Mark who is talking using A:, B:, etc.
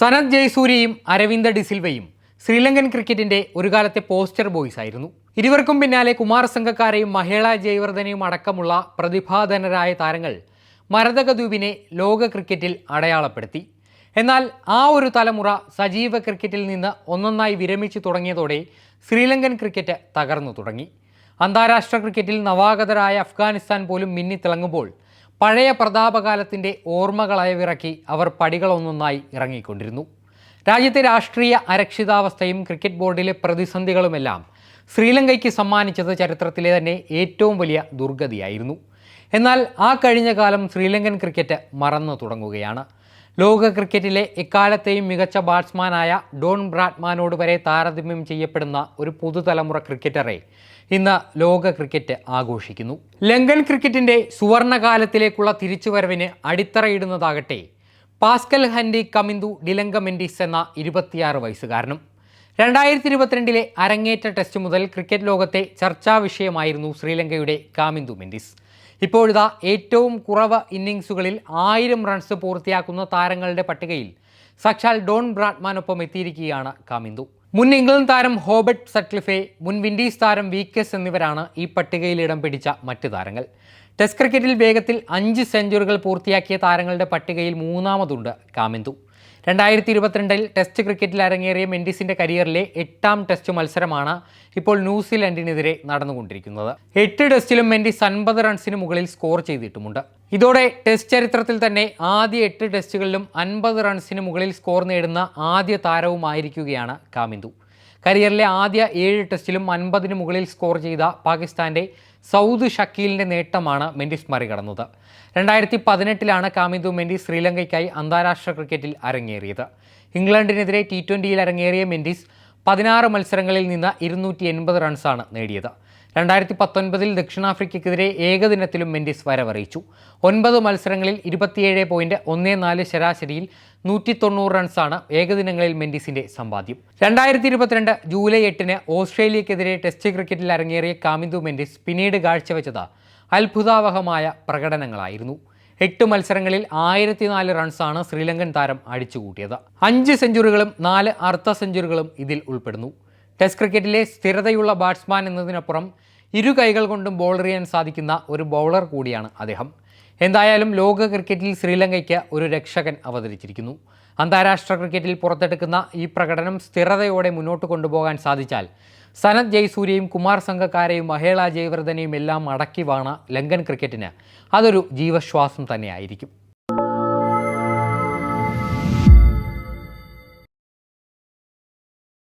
A: സനത് ജയസൂര്യയും അരവിന്ദ ഡിസിൽവയും ശ്രീലങ്കൻ ക്രിക്കറ്റിന്റെ ഒരു കാലത്തെ പോസ്റ്റർ ബോയ്സ് ആയിരുന്നു. ഇരുവർക്കും പിന്നാലെ കുമാർ സംഘക്കാരെയും മഹേള ജയവർദ്ധനയും അടക്കമുള്ള പ്രതിഭാധനരായ താരങ്ങൾ മരതകദ്വീപിനെ ലോക ക്രിക്കറ്റിൽ അടയാളപ്പെടുത്തി. എന്നാൽ ആ ഒരു തലമുറ സജീവ ക്രിക്കറ്റിൽ നിന്ന് ഒന്നൊന്നായി വിരമിച്ചു തുടങ്ങിയതോടെ ശ്രീലങ്കൻ ക്രിക്കറ്റ് തകർന്നു തുടങ്ങി. അന്താരാഷ്ട്ര ക്രിക്കറ്റിൽ നവാഗതരായ അഫ്ഗാനിസ്ഥാൻ പോലും മിന്നിത്തിളങ്ങുമ്പോൾ പഴയ പ്രതാപകാലത്തിന്റെ ഓർമ്മകളയവിറക്കി അവർ പടികളൊന്നൊന്നായി ഇറങ്ങിക്കൊണ്ടിരുന്നു. രാജ്യത്തെ രാഷ്ട്രീയ അരക്ഷിതാവസ്ഥയും ക്രിക്കറ്റ് ബോർഡിലെ പ്രതിസന്ധികളുമെല്ലാം ശ്രീലങ്കയ്ക്ക് സമ്മാനിച്ചത് ചരിത്രത്തിലെ തന്നെ ഏറ്റവും വലിയ ദുർഗതിയായിരുന്നു. എന്നാൽ ആ കഴിഞ്ഞ കാലം ശ്രീലങ്കൻ ക്രിക്കറ്റ് മറന്നു തുടങ്ങുകയാണ്. ലോക ക്രിക്കറ്റിലെ എക്കാലത്തെയും മികച്ച ബാറ്റ്സ്മാനായ ഡോൺ ബ്രാഡ്മാനോട് വരെ താരതമ്യം ചെയ്യപ്പെടുന്ന ഒരു പുതുതലമുറ ക്രിക്കറ്ററെ ഇന്ന് ലോക ക്രിക്കറ്റ് ആഘോഷിക്കുന്നു. ലങ്കൻ ക്രിക്കറ്റിന്റെ സുവർണകാലത്തിലേക്കുള്ള തിരിച്ചുവരവിന് അടിത്തറയിടുന്നതാകട്ടെ പാസ്കൽ ഹൻഡി കമിന്ദു ഡിലങ്ക മെൻഡിസ് എന്ന ഇരുപത്തിയാറ് വയസ്സുകാരനും. രണ്ടായിരത്തി ഇരുപത്തിരണ്ടിലെ അരങ്ങേറ്റ ടെസ്റ്റ് മുതൽ ക്രിക്കറ്റ് ലോകത്തെ ചർച്ചാ വിഷയമായിരുന്നു ശ്രീലങ്കയുടെ കാമിന്ദു മെൻഡിസ്. ഇപ്പോഴിതാ ഏറ്റവും കുറവ് ഇന്നിങ്സുകളിൽ ആയിരം റൺസ് പൂർത്തിയാക്കുന്ന താരങ്ങളുടെ പട്ടികയിൽ സാക്ഷാൽ ഡോൺ ബ്രാഡ്മാനൊപ്പം എത്തിയിരിക്കുകയാണ് കാമിന്ദു. മുൻ ഇംഗ്ലണ്ട് താരം ഹോബർട്ട് സട്ട്ലിഫെ മുൻ വിൻഡീസ് താരം വീക്കസ് എന്നിവരാണ് ഈ പട്ടികയിൽ ഇടം പിടിച്ച മറ്റ് താരങ്ങൾ. ടെസ്റ്റ് ക്രിക്കറ്റിൽ വേഗത്തിൽ അഞ്ച് സെഞ്ചുറികൾ പൂർത്തിയാക്കിയ താരങ്ങളുടെ പട്ടികയിൽ മൂന്നാമതുണ്ട് കാമിന്ദു. രണ്ടായിരത്തി ഇരുപത്തിരണ്ടിൽ ടെസ്റ്റ് ക്രിക്കറ്റിൽ അരങ്ങേറിയ മെൻഡിസിന്റെ കരിയറിലെ എട്ടാം ടെസ്റ്റ് മത്സരമാണ് ഇപ്പോൾ ന്യൂസിലൻഡിനെതിരെ നടന്നുകൊണ്ടിരിക്കുന്നത്. എട്ട് ടെസ്റ്റിലും മെൻഡിസ് അൻപത് റൺസിന് മുകളിൽ സ്കോർ ചെയ്തിട്ടുമുണ്ട്. ഇതോടെ ടെസ്റ്റ് ചരിത്രത്തിൽ തന്നെ ആദ്യ എട്ട് ടെസ്റ്റുകളിലും അൻപത് റൺസിന് മുകളിൽ സ്കോർ നേടുന്ന ആദ്യ താരവുമായിരിക്കുകയാണ് കാമിന്ദു. കരിയറിലെ ആദ്യ ഏഴ് ടെസ്റ്റിലും അൻപതിന് മുകളിൽ സ്കോർ ചെയ്ത പാകിസ്ഥാന്റെ സൗദ് ഷക്കീലിന്റെ നേട്ടമാണ് മെൻഡിസ് മറികടന്നത്. രണ്ടായിരത്തി പതിനെട്ടിലാണ് കാമിന്ദു മെൻഡിസ് ശ്രീലങ്കയ്ക്കായി അന്താരാഷ്ട്ര ക്രിക്കറ്റിൽ അരങ്ങേറിയത്. ഇംഗ്ലണ്ടിനെതിരെ ടി ട്വന്റിയിൽ അരങ്ങേറിയ മെൻഡിസ് പതിനാറ് മത്സരങ്ങളിൽ നിന്ന് ഇരുന്നൂറ്റി എൺപത് റൺസാണ് നേടിയത്. രണ്ടായിരത്തി പത്തൊൻപതിൽ ദക്ഷിണാഫ്രിക്കയ്ക്കെതിരെ ഏകദിനത്തിലും മെൻഡിസ് വരവറിയിച്ചു. ഒൻപത് മത്സരങ്ങളിൽ ഇരുപത്തിയേഴ് പോയിന്റ് ഒന്ന് നാല് ശരാശരിയിൽ നൂറ്റി തൊണ്ണൂറ് റൺസാണ് ഏകദിനങ്ങളിൽ മെൻഡിസിന്റെ സമ്പാദ്യം. രണ്ടായിരത്തി ഇരുപത്തിരണ്ട് ജൂലൈ എട്ടിന് ഓസ്ട്രേലിയക്കെതിരെ ടെസ്റ്റ് ക്രിക്കറ്റിൽ അരങ്ങേറിയ കാമിന്ദു മെൻഡിസ് പിന്നീട് കാഴ്ചവെച്ചത് അത്ഭുതാവഹമായ പ്രകടനങ്ങളായിരുന്നു. എട്ട് മത്സരങ്ങളിൽ ആയിരത്തി നാല് റൺസാണ് ശ്രീലങ്കൻ താരം അടിച്ചുകൂട്ടിയത്. അഞ്ച് സെഞ്ചുറികളും നാല് അർദ്ധ സെഞ്ചുറികളും ഇതിൽ ഉൾപ്പെടുന്നു. ടെസ്റ്റ് ക്രിക്കറ്റിലെ സ്ഥിരതയുള്ള ബാറ്റ്സ്മാൻ എന്നതിനപ്പുറം ഇരു കൈകൾ കൊണ്ടും ബോൾ എറിയാൻ സാധിക്കുന്ന ഒരു ബൗളർ കൂടിയാണ് അദ്ദേഹം. എന്തായാലും ലോക ക്രിക്കറ്റിൽ ശ്രീലങ്കയ്ക്ക് ഒരു രക്ഷകൻ അവതരിച്ചിരിക്കുന്നു. അന്താരാഷ്ട്ര ക്രിക്കറ്റിൽ പുറത്തെടുക്കുന്ന ഈ പ്രകടനം സ്ഥിരതയോടെ മുന്നോട്ട് കൊണ്ടുപോകാൻ സാധിച്ചാൽ സനത് ജയ്സൂര്യയും കുമാർ സംഘക്കാരെയും മഹേള ജയവർദ്ധനെയും എല്ലാം അടക്കി വാണ ലങ്കൻ ക്രിക്കറ്റിന് അതൊരു ജീവശ്വാസം തന്നെയായിരിക്കും.